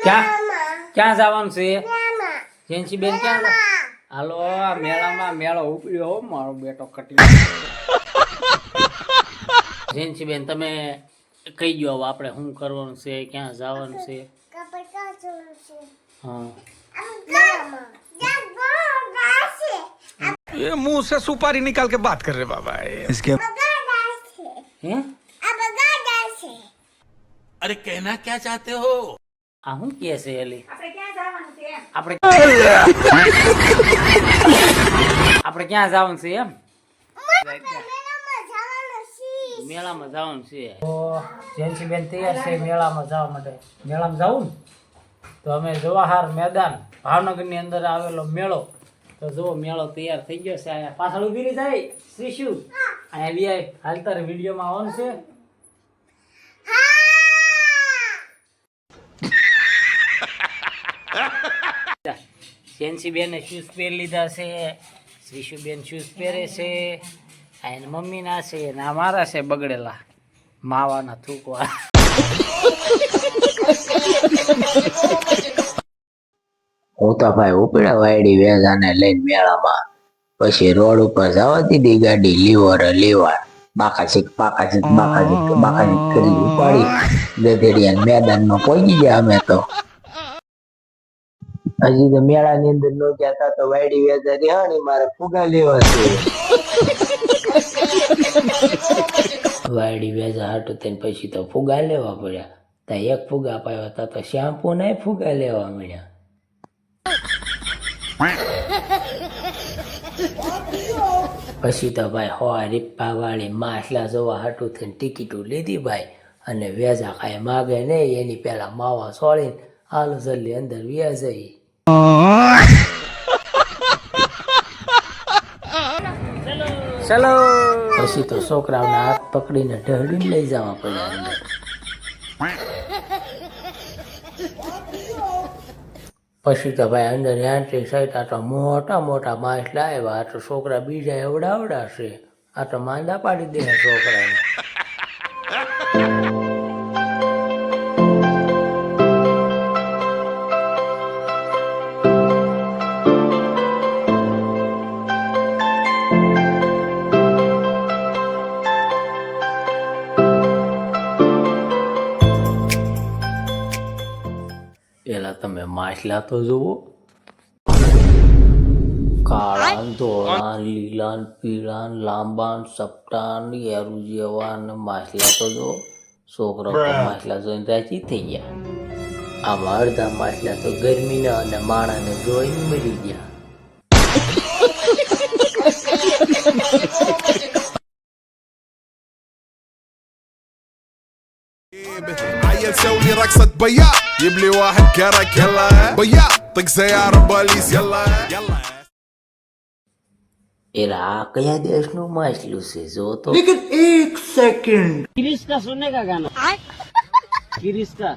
ક્યાં ક્યાં જવાનું છે જેન્સી બેન ક્યાં જા- હાલો આ મેળામાં મેળો ઉપડ્યો હો મારો બેટો કટી જેન્સી બેન તમે કહી દો હવે આપણે શું કરવાનું છે ક્યાં જવાનું છે હા ये मुंह से सुपारी निकाल के बात कर रहे बाबा इसके હે अरे कहना क्या चाहते हो આ શું કે છે એલી? આપણે આપણે ક્યાં જવાનું છે એમ? મેળામાં જવાનું છે. તો જેન્સી બેન તૈયાર છે મેળામાં જવા માટે. મેળામાં જવું તો અમે જવાહર મેદાન ભાવનગરની અંદર આવેલો મેળો. તો જુઓ મેળો તૈયાર થઈ ગયો છે. અહીંયા પાછળ ઊભી રહી જાય. શ્રીશુ અહીંયા વીઆઈ હાલતર વીડિયો વિડીયોમાં ઓન છે. જેન્સી બેને શૂઝ પહેરી લીધા છે શ્રીશુબેન શૂઝ પહેરે છે, આ એના મમ્મીના છે ના મારા છે બગડેલા, માવાના થૂકવા. હું તો ભાઈ ઉપડા વાયડી વેજાને લઈને મેળામાં, પછી રોડ ઉપર જવા દીધી ગાડી, લીવર લીવર. બાકાશીક બાકાશીક બાકાશીક બાકાશીક કરી ઉપાડી ગધેડિયા મેદાનમાં પહોંચી ગયા અમે તો. હજી તો મેળાની અંદર નો ગયા તા તો વાયડી વેધા રહ્યા મારે ફુગા લેવા છે. વાયડી વેધા હાટું થઈને પછી તો ફુગા લેવા પડ્યા. ત્યાં એક ફુગા પાયો હતા તો શેમ્પુ નહીં ફુગા લેવા મળ્યા. પછી તો ભાઈ હો રીપા વાળી માછલા જોવા હાટું થઈને ટિકિટો લીધી ભાઈ. અને વેજા કાંઈ માગે નહીં એની પહેલાં માવા સોળીને હાલ જલ્દી અંદર વ્યાજ જઈ ચલો. પછી તો છોકરાઓના હાથ પકડીને ઢળીને લઈ જવા પડ્યા પછી તો ભાઈ અંદર યાંત્રિક સહિત આ તો મોટા મોટા માસ લાવ્યા આ તો છોકરા બીજા એવડાવડા છે. આ તો માંદા પાડી દે છોકરાને. માછલા તો જુઓ કાળા ધોળા લીલા પીળા લાંબા ને સપટા ને એરું જેવા ને માછલા તો જુઓ છોકરાઓ તો માછલા જોઈને રાજી થઈ ગયા આમાં અડધા માછલા તો ગરમીના અને માણાને જોઈને મરી ગયા تخيل سوي رقصة بياع يبلي واحد كرك يلا بياع طق سيارة بوليس يلا يلا એલા કયા દેશનું માછલું છે જો તો લેકિન એક સેકન્ડ ગિરીશ કા સુનને કા ગાના ગિરીશ કા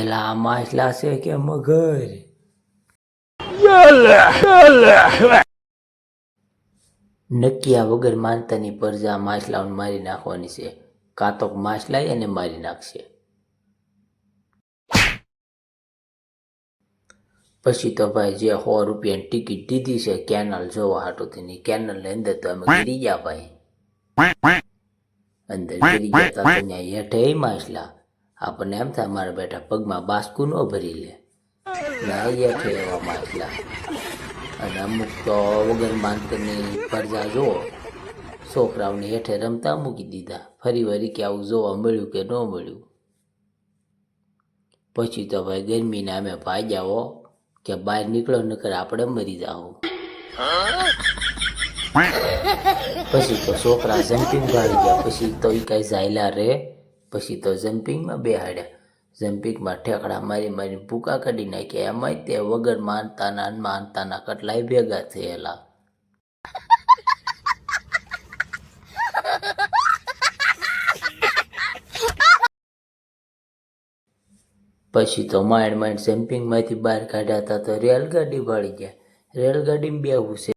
આ માછલા છે કે મગર? નક્યા વગર માનતાની પરજા માછલાઓને મારી નાખવાની છે. કાં તો માછલા એને મારી નાખશે. પછી તો ભાઈ જે સો રૂપિયાની ટિકિટ દીધી છે કેનલ જોવા હાટું ની કેનલની અંદર તો અમે ગીરી ગયા ભાઈ. અંદર ગીરી ગયા હેઠે માછલા. આપણને એમ થાય મારા બેટા પગમાં બાસ્કુ ન ભરી લે. ના છે એવા માછલા અને અમુક તો વગર માનતરની પરજા જુઓ છોકરાઓને હેઠે રમતા મૂકી દીધા. ફરી વળી કે આવું જોવા મળ્યું કે ન મળ્યું. પછી તો ભાઈ ગરમીના અમે ભાગ્યા હો કે બહાર નીકળો નકર આપણે મરી જાઓ પછી તો છોકરા જમ્પિંગ ભાળી ગયા. પછી તો એ કાંઈ ઝાયલા રે. પછી તો જમ્પિંગમાં બેહાડ્યા. જમ્પિંગમાં ઠેકડા મારી મારી ભૂકા કાઢી નાખ્યા. એમાંય તે વગર માનતાના માનતાના કટલાય ભેગા થયેલા. પછી તો માંડ માંડ સેમ્પિંગમાંથી બહાર કાઢ્યા હતા તો રેલગાડી વળી ગયા. રેલગાડીમાં બેવું છે.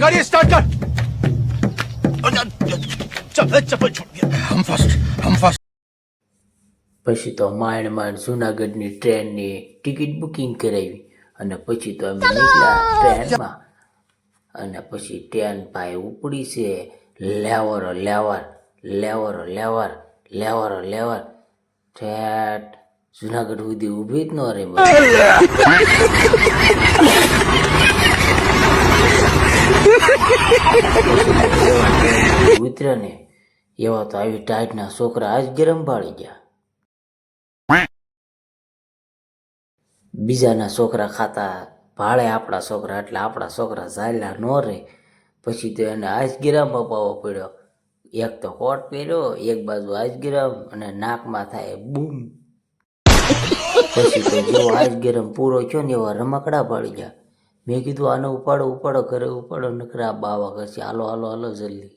ગાડી સ્ટાર્ટ કર. ચપે ચપે છૂટ હમ ફર્સ્ટ હમ ફર્સ્ટ પછી તો માંડ માંડ જુનાગઢની ટ્રેનની ટિકિટ બુકિંગ કરાવી અને પછી તો અમે નીકળ્યા ટ્રેનમાં. અને પછી ટ્રેન પાસે ઉપડી છે લેવરો લેવર લેવરો લેવર લેવરો લેવર. ઠેઠ જુનાગઢ સુધી ઊભી જ ન રહી ઉતર્યા ને એવા તો આવી ટાઈટના છોકરા આજ ગરમ પાડી ગયા. બીજાના છોકરા ખાતા ભાળે આપણા છોકરા એટલે આપણા છોકરા ઝાયલા ન રહે. પછી તો એને આઈસગીરામ અપાવવો પડ્યો. એક તો કોટ પહેર્યો, એક બાજુ આઈસગીરામ અને નાકમાં થાય બૂમ. પછી તો જેવો આઈસગીરામ પૂરો થયો ને એવા રમકડા પડી ગયા. મેં કીધું આને ઉપાડો ઉપાડો, ઘરે ઉપાડો, નકરા બાવા કરશે હાલો હાલો હાલો જલ્દી.